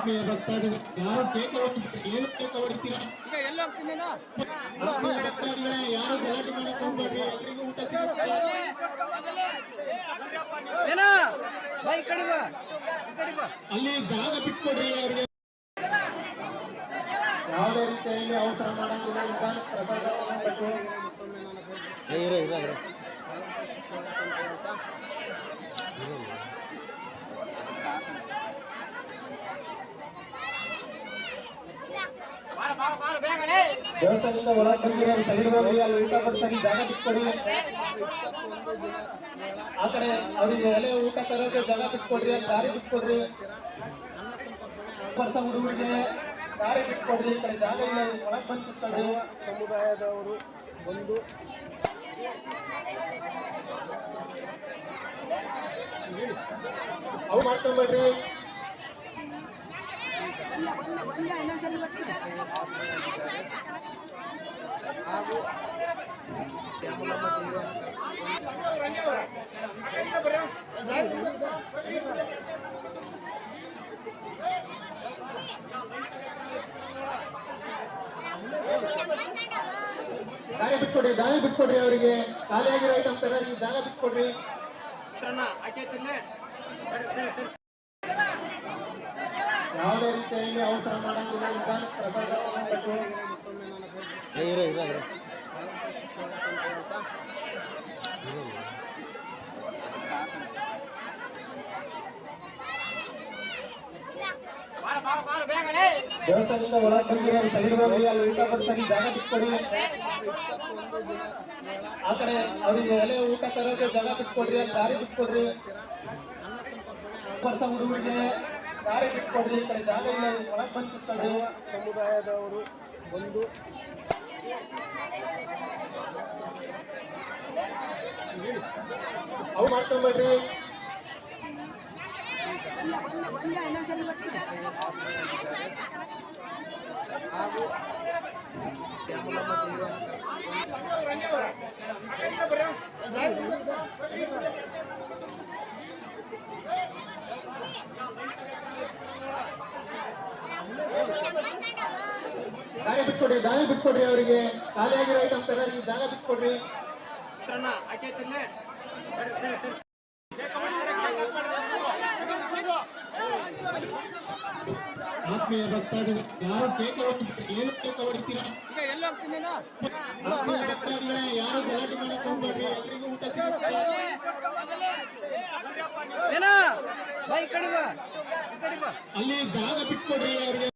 ಆತ್ಮೀಯ ಭಕ್ತಾದಿಗಳು ಯಾರು ಟೇಕ ಹೊಡಿತೀರಿ ಏನು ಟೇಕ ಹೊಡಿತೀರಾ? ಆತ್ಮೀಯ ಭಕ್ತಾದಿಗಳೇ ಯಾರು ಗಲಾಟೆ ಮಾಡಕ್ ಹೋಗ್ಬೇಡ್ರಿ ಎಲ್ರಿಗೂ ಊಟ ಸಿಗುತ್ತೆ. ಏನ? ಬಾ ಈ ಕಡೆ ಬಾ ಈ ಕಡೆ ಬಾ. ಅಲ್ಲಿ ಜಾಗ ಬಿಟ್ಕೊಡ್ರಿ ಅವ್ರಿಗೆ. ಯಾವುದೇ ರೀತಿಯಲ್ಲಿ ಅವಸರ ಮಾಡಂಗಿಲ್ಲ ನಿಧಾನ ದೇವಸ್ಥಾನದಿಂದ ಒಳಗೆ ಬಂದು ಅಲ್ಲಿ ಊಟ ಕೊಡ್ತಾರೆ ಜಾಗ ಬಿಟ್ಕೊಡಿ. ಆ ಕಡೆ ಅವ್ರಿಗೆ ಎಲೆ ಊಟ ತರೋಕೆ ಜಾಗ ಬಿಟ್ಕೊಡ್ರಿ ದಾರಿ ಬಿಟ್ಕೊಡ್ರಿ. ಬರ್ತ ಹುಡುಗರಿಗೆ ದಾರಿ ಬಿಟ್ಕೊಡ್ರಿ ಈ ಕಡೆ ಜಾಗ ಇಲ್ಲ ಒಳಗೆ ಬಂದು ಸಮುದಾಯದವರು ಒಂದು ಅವು ಮಾಡ್ಕೊಂಬೇಡ್ರಿ ಹಾಗೂ ಯಮಲಮ್ಮ ದೇವಿಯ ದಾರಿ ಬಿಟ್ಕೊಡ್ರಿ ದಾರಿ ಬಿಟ್ಕೊಡ್ರಿ ಅವರಿಗೆ ಖಾಲಿಯಾಗಿರೋ ಐಟಮ್ ತರ ನೀವು ಜಾಗ ಬಿಟ್ಕೊಡ್ರಿ ಯಾವುದೇ ರೀತಿಯಲ್ಲಿ ಅವಸರ ಮಾಡಂಗಿಲ್ಲ ನಿಧಾನ ಪ್ರಸಾದ ತಗೊಳ್ಬೇಕು. ಮತ್ತೊಮ್ಮೆ ನಾನು ಬಯಸ್ತೇನೆ. ಇರು ಇರು ಇರು ಬಹಳಷ್ಟು ಸ್ವಾಗತ ಅಂತ ಹೇಳ್ತಾ ದೇವಸ್ಥಾನದಿಂದ ಒಳಗೆ ಬಂದು ಅಲ್ಲಿ ಸೈಡ್ ಹೋಗಿ ಅಲ್ಲಿ ಊಟ ಬರ್ತಾನೆ ಜಾಗ ಬಿಟ್ಕೊಡಿ ಇಪ್ಪತ್ತೊಂದು ದಿನ ಮೇಳ ಆ ಕಡೆ ಅವ್ರಿಗೆ ಎಲೆ ಊಟ ತರೋಕೆ ಜಾಗ ಬಿಟ್ಕೊಡ್ರಿ ಅಲ್ಲಿ ದಾರಿ ಬಿಟ್ಕೊಡ್ರಿ ಅನ್ನ ಸಂತರ್ಪಣೆ ಬರ್ತ ಹುಡುಗರಿಗೆ ದಾರಿ ಬಿಟ್ಕೊಡ್ರಿ ಈ ಕಡೆ ಜಾಗ ಇಲ್ಲ ಒಳಗೆ ಬಂದು ಕೂತ್ಕೊಳ್ರಿ ಸರ್ವ ಸಮುದಾಯದವರು ಒಂದು ಅವು ಮಾಡ್ಕೊಂಬೇಡ್ರಿ ಹಾಗೂ ದಾರಿ ಬಿಟ್ಕೊಡ್ರಿ ದಾರಿ ಬಿಟ್ಕೊಡ್ರಿ ಅವರಿಗೆ. ಖಾಲಿಯಾಗಿರೋ ಐಟಮ್ ತರ ನೀವು ಜಾಗ ಬಿಟ್ಕೊಡ್ರಿ. ಆತ್ಮೀಯ ಭಕ್ತಾದಿಗಳು ಯಾರು ಕೇಕ ಹೊಡಿತೀರಿ? ಏನು ಕೇಕ ಹೊಡಿತೀರಾ? ಈಗ ಹೋಗ್ತೀನಿ ನೀನು ಆತ್ಮೀಯ ಭಕ್ತಾದಿಗಳೇ ಯಾರು ಗಲಾಟೆ ಮಾಡಕ್ ಹೋಗ್ಬೇಡ್ರಿ? ಎಲ್ರಿಗೂ ಊಟ ಸಿಗುತ್ತೆ. ಏನ? ಬಾ ಬಾ ಈ ಅಲ್ಲಿ ಜಾಗ ಬಿಟ್ಕೊಡ್ರಿ ಅವ್ರಿಗೆ.